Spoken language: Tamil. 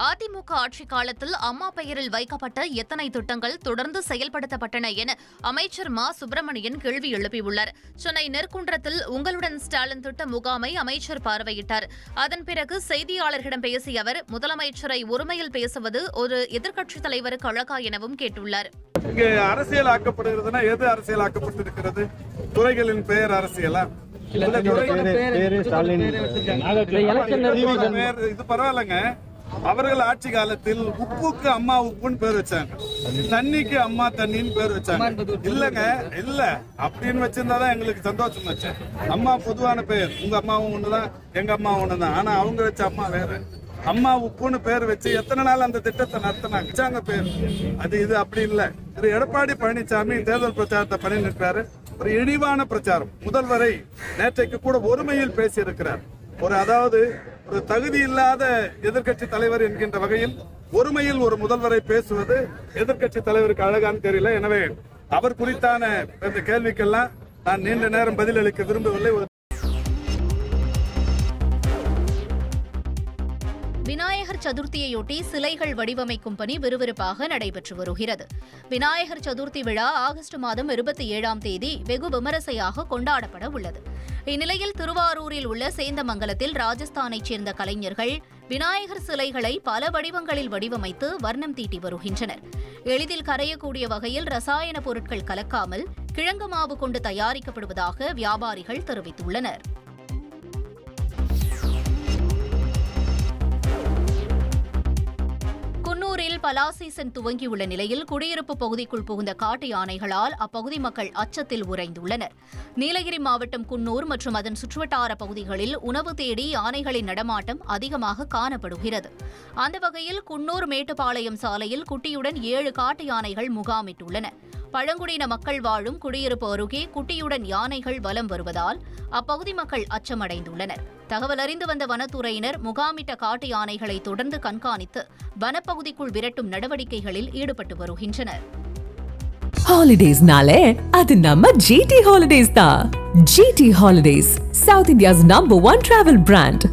AIADMK ஆட்சி காலத்தில் அம்மா பெயரில் வைக்கப்பட்ட எத்தனை திட்டங்கள் தொடர்ந்து செயல்படுத்தப்பட்டன என அமைச்சர் மா சுப்பிரமணியன் கேள்வி எழுப்பியுள்ளார் சென்னை நெற்குன்றத்தில் உங்களுடன் ஸ்டாலின் திட்ட முகாமை அமைச்சர் பார்வையிட்டார் அதன் பிறகு செய்தியாளர்களிடம் பேசிய அவர் முதலமைச்சரை ஒருமையில் பேசுவது ஒரு எதிர்க்கட்சித் தலைவருக்கு அழகா எனவும் கேட்டுள்ளார் இங்கே அரசியல் ஆக்கப்படுகிறதுனா எது அரசியல் ஆக்கப்பட்டிருக்கிறது துறைகளின் பெயர் அரசியலா இது பரவாயில்லைங்க அவர்கள் ஆட்சி காலத்தில் உப்புக்கு அம்மா உப்புன்னு பேர் வச்சாங்க. தண்ணிக்கு அம்மா தண்ணின்னு பேர் வச்சாங்க. இல்லங்க இல்ல. அப்படின்னு வச்சிருந்தாதான் எங்களுக்கு சந்தோஷம் வச்சு அம்மா பொதுவான பெயர். உங்க அம்மாவும் ஒண்ணுதான் எங்க அம்மாவும் ஒண்ணுதான். ஆனா அவங்க வச்ச அம்மா வேற. அம்மா உப்புன்னு பேர் வச்சு எத்தனை நாள் அந்த திட்டத்தை நடத்தினாங்க? வச்சாங்க பேர். அது இது அப்படி இல்ல. திரு எடப்பாடி பழனிசாமி தேர்தல் பிரச்சாரத்தை பண்ணி நிற்கிறாரு ஒரு இழிவான பிரச்சாரம். முதல்வரை நேற்றைக்கு கூட ஒருமையில் பேசி இருக்கிறார் ஒரு அதாவது ஒரு தகுதி இல்லாத எதிர்க்கட்சி தலைவர் என்கின்ற வகையில் ஒருமையில் ஒரு முதல்வரை பேசுவது எதிர்க்கட்சி தலைவருக்கு அழகான்னு தெரியல. எனவே அவர் குறித்தான இந்த கேள்விக்கெல்லாம் நான் நீண்ட நேரம் பதிலளிக்க விரும்பவில்லை. ஒரு விநாயகர் சதுர்த்தியையொட்டி சிலைகள் வடிவமைக்கும் பணி விறுவிறுப்பாக நடைபெற்று வருகிறது. விநாயகர் சதுர்த்தி விழா ஆகஸ்ட் மாதம் இருபத்தி ஏழாம் தேதி வெகு விமரிசையாக கொண்டாடப்பட உள்ளது. இந்நிலையில் திருவாரூரில் உள்ள சேந்தமங்கலத்தில் ராஜஸ்தானைச் சேர்ந்த கலைஞர்கள் விநாயகர் சிலைகளை பல வடிவங்களில் வடிவமைத்து வர்ணம் தீட்டி வருகின்றனர். எளிதில் கரையக்கூடிய வகையில் ரசாயன பொருட்கள் கலக்காமல் கிழங்கு மாவு கொண்டு தயாரிக்கப்படுவதாக வியாபாரிகள் தெரிவித்துள்ளனர். குன்னூரில் பலா சீசன் துவங்கியுள்ள நிலையில் குடியிருப்பு பகுதிக்குள் புகுந்த காட்டு யானைகளால் அப்பகுதி மக்கள் அச்சத்தில் உறைந்துள்ளனர். நீலகிரி மாவட்டம் குன்னூர் மற்றும் அதன் சுற்றுவட்டார பகுதிகளில் உணவு தேடி யானைகளின் நடமாட்டம் அதிகமாக காணப்படுகிறது. அந்த வகையில் குன்னூர் மேட்டுப்பாளையம் சாலையில் குட்டியுடன் ஏழு காட்டு யானைகள் முகாமிட்டுள்ளன. பழங்குடியின மக்கள் வாழும் குடியிருப்பு அருகே குட்டியுடன் யானைகள் வலம் வருவதால் அப்பகுதி மக்கள் அச்சமடைந்துள்ளனர். தகவல் அறிந்து வந்த வனத்துறையினர் முகாமிட்ட காட்டு யானைகளை தொடர்ந்து கண்காணித்து வனப்பகுதிக்குள் விரட்டும் நடவடிக்கைகளில் ஈடுபட்டு வருகின்றனர். ஹாலிடேஸ்னாலே அது நம்ம ஜிடி ஹாலிடேஸ் தான். GT holidays South India's number one travel brand